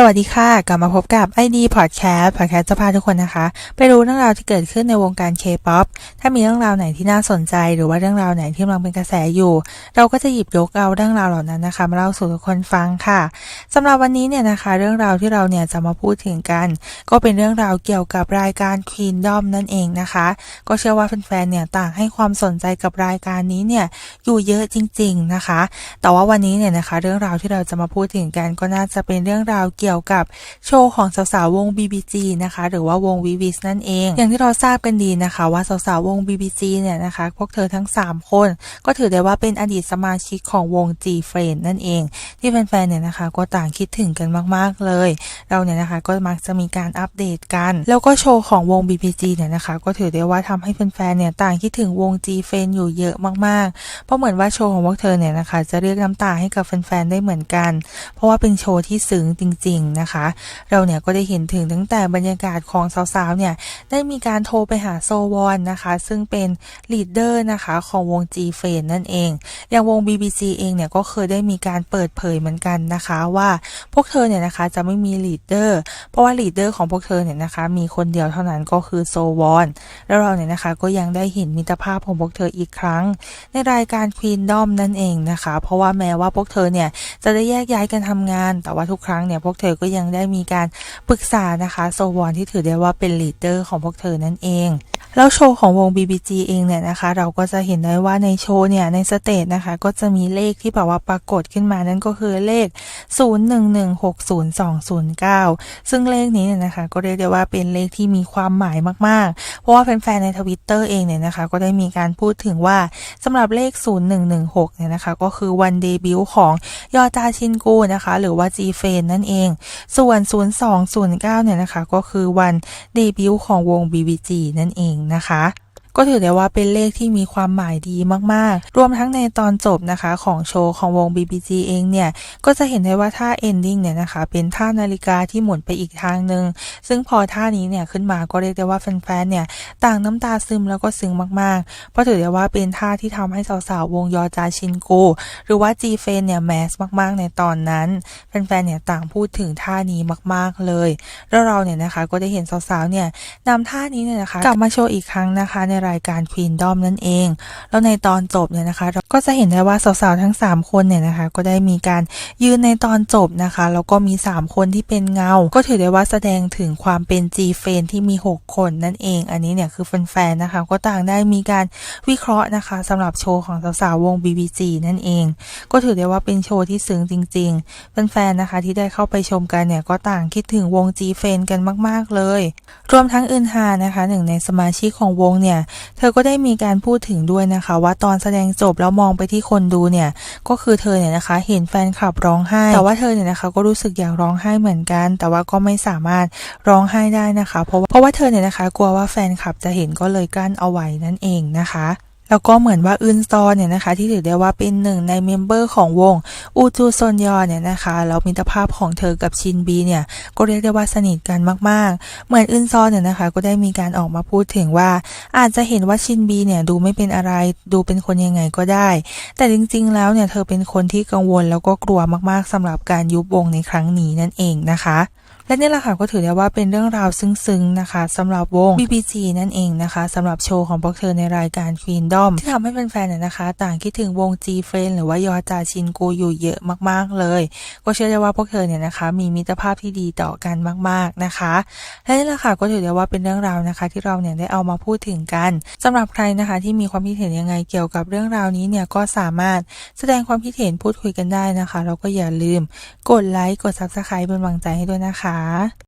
สวัสดีค่ะ กลับมาพบกับ ID Podcast Podcast จะพาทุกคนนะคะ ไปรู้เรื่องราวที่เกิดขึ้นในวงการ K-POP ถ้ามีเรื่องราวไหนที่น่าสนใจ หรือว่าเรื่องราวไหนที่กำลังเป็นกระแสอยู่ เราก็จะหยิบยกเอาเรื่องราวเหล่านั้นนะคะ มาเล่าสู่ทุกคนฟังค่ะสำหรับวันนี้เนี่ยนะคะ เรื่องราวที่เราเนี่ยจะมาพูดถึงกัน ก็เป็นเรื่องราวเกี่ยวกับรายการ Queendom นั่นเองนะคะ ก็เชื่อว่าแฟนๆเนี่ยต่างให้ความสนใจกับรายการนี้เนี่ยอยู่เยอะจริง ๆนะคะ แต่ว่าวันนี้เนี่ยนะคะ เรื่องราวที่เราจะมาพูดถึงกันก็น่าจะเป็นเรื่องราวเกี่ยวกับโชว์ของสาวๆวง BBG นะคะ หรือว่าวง v v i s นั่นเอง อย่างที่เราทราบกันดีนะคะว่าสาวๆวง BBG เนี่ยนะคะ พวกเธอทั้ง 3 คน ก็ถือได้ว่าเป็นอดีตสมาชิกของวง G Friend นั่นเอง ที่แฟนๆเนี่ยนะคะ ก็ต่างคิดถึงกันมากๆเลย เราเนี่ยนะคะก็มักจะมีการอัปเดตกัน แล้วก็โชว์ของวง BBG เนี่ยนะคะ ก็ถือได้ว่าทำให้แฟนๆเนี่ยต่างคิดถึงวง G Friend อยู่เยอะมากๆ เพราะเหมือนว่าโชว์ของพวกเธอเนี่ยนะคะ จะเรียกน้ำตาให้กับแฟนๆได้เหมือนกัน เพราะว่าเป็นโชว์ที่ซึ้งจริงๆนะคะ เราเนี่ยก็ได้เห็นถึงตั้งแต่บรรยากาศของสาวๆเนี่ยได้มีการโทรไปหาโซวอนนะคะ ซึ่งเป็นลีดเดอร์นะคะของวง G f r i e n นั่นเอง อย่างวง BBC เองเนี่ยก็เคยได้มีการเปิดเผยเหมือนกันนะคะว่าพวกเธอเนี่ยนะคะจะไม่มีลีดเดอร์เพราะว่าลีดเดอร์ของพวกเธอเนี่ยนะคะมีคนเดียวเท่านั้นก็คือโซวอนแล้วเราเนี่ยนะคะก็ยังได้เห็นมิตรภาพของพวกเธออีกครั้ง ในรายการ Queen Dom นั่นเองนะคะ เพราะว่าแม้ว่าพวกเธอเนี่ยจะได้แยกย้ายกันทำงาน แต่ว่าทุกครั้งเนี่ยพวกเธอก็ยังได้มีการปรึกษานะคะโซวอนที่ถือได้ว่าเป็นลีดเดอร์ของพวกเธอนั่นเองแล้วโชว์ของวง BBG เองเนี่ยนะคะ เราก็จะเห็นได้ว่าในโชว์เนี่ยในสเตจนะคะ ก็จะมีเลขที่แบบว่าปรากฏขึ้นมานั่นก็คือเลข 01160209 ซึ่งเลขนี้เนี่ยนะคะ ก็เรียกได้ว่าเป็นเลขที่มีความหมายมากๆ เพราะว่าแฟนๆในทวิตเตอร์เองเนี่ยนะคะ ก็ได้มีการพูดถึงว่าสำหรับเลข 0116 เนี่ยนะคะ ก็คือวันเดบิวต์ของยอจาชินกูนะคะ หรือว่า G f a n นั่นเองส่วน 0209 เนี่ยนะคะ ก็คือวันเดบิวต์ของวง BBG นั่นเองนะคะ ก็ถือได้ว่าเป็นเลขที่มีความหมายดีมากๆ รวมทั้งในตอนจบนะคะของโชว์ของวง BBG เองเนี่ย ก็จะเห็นได้ว่าท่า ending เนี่ยนะคะ เป็นท่านาฬิกาที่หมุนไปอีกทางหนึ่ง ซึ่งพอท่านี้เนี่ยขึ้นมาก็เรียกได้ว่าแฟนๆ เนี่ย ต่างน้ำตาซึมแล้วก็ซึ้งมากๆ เพราะถือได้ว่าเป็นท่าที่ทำให้สาวๆ วงยอจาชินโกหรือว่า G f เฟนเนี่ยแมสมากๆ ในตอนนั้น แฟนๆ เนี่ยต่างพูดถึงท่านี้มากๆเลย แล้วเราเนี่ยนะคะก็ได้เห็นสาวๆ เนี่ยนำท่านี้เนี่ยนะคะกลับมาโชว์อีกครั้งนะคะในรายการ Queen Dom นั่นเอง แล้วในตอนจบเนี่ยนะคะ เราก็จะเห็นได้ว่าสาวๆทั้ง 3 คนเนี่ยนะคะ ก็ได้มีการยืนในตอนจบนะคะ แล้วก็มี 3 คนที่เป็นเงา ก็ถือได้ว่าแสดงถึงความเป็น G f r i e n ที่มี 6 คนนั่นเอง อันนี้เนี่ยคือแฟนๆนะคะ ก็ต่างได้มีการวิเคราะห์นะคะสำหรับโชว์ของสาวๆวง BBG นั่นเอง ก็ถือได้ว่าเป็นโชว์ที่ซึ้งจริงๆแฟนๆนะคะที่ได้เข้าไปชมกันเนี่ยก็ต่างคิดถึงวง G f r i e n กันมาก ๆเลย รวมทั้งอึนฮานะคะหนึ่งในสมาชิกของวงเนี่ยเธอก็ได้มีการพูดถึงด้วยนะคะ ว่าตอนแสดงจบแล้วมองไปที่คนดูเนี่ย ก็คือเธอเนี่ยนะคะ เห็นแฟนคลับร้องไห้ แต่ว่าเธอเนี่ยนะคะ ก็รู้สึกอยากร้องไห้เหมือนกัน แต่ว่าก็ไม่สามารถร้องไห้ได้นะคะ เพราะว่าเพราะว่าเธอเนี่ยนะคะ กลัวว่าแฟนคลับจะเห็นก็เลยกั้นเอาไว้นั่นเองนะคะ แล้วก็เหมือนว่าอึนซอนเนี่ยนะคะที่ถือได้ว่าเป็นหนึ่งในเมมเบอร์ของวงอูจูซอนยอเนี่ยนะคะแล้วมิตรภาพของเธอกับชินบีเนี่ยก็เรียกได้ว่าสนิทกันมากๆ เหมือนอึนซอนเนี่ยนะคะก็ได้มีการออกมาพูดถึงว่า อาจจะเห็นว่าชินบีเนี่ยดูไม่เป็นอะไรดูเป็นคนยังไงก็ได้ แต่จริงๆแล้วเนี่ยเธอเป็นคนที่กังวลแล้วก็กลัวมากๆสำหรับการยุบวงในครั้งนี้นั่นเองนะคะ และนี่แหละค่ะก็ถือได้ว่าเป็นเรื่องราวซึ้งๆนะคะสำหรับวง BBG นั่นเองนะคะสำหรับโชว์ของพวกเธอในรายการ Queen Dom ที่ทำให้แฟนๆเนี่ยนะคะ ต่างคิดถึงวง G Friend หรือว่ายอจาชินกูอยู่เยอะมากๆเลย ก็เชื่อได้ว่าพวกเธอเนี่ยนะคะ มีมิตรภาพที่ดีต่อกันมาก ๆนะคะ และนี่แหละค่ะก็ถือได้ว่าเป็นเรื่องราวนะคะ ที่เราเนี่ยได้เอามาพูดถึงกันสำหรับใครนะคะ ที่มีความคิดเห็นยังไงเกี่ยวกับเรื่องราวนี้เนี่ยก็สามารถแสดงความคิดเห็นพูดคุยกันได้นะคะแล้วก็อย่าลืม กดไลค์กด Subscribe เป็นกำลังใจให้ด้วยนะคะา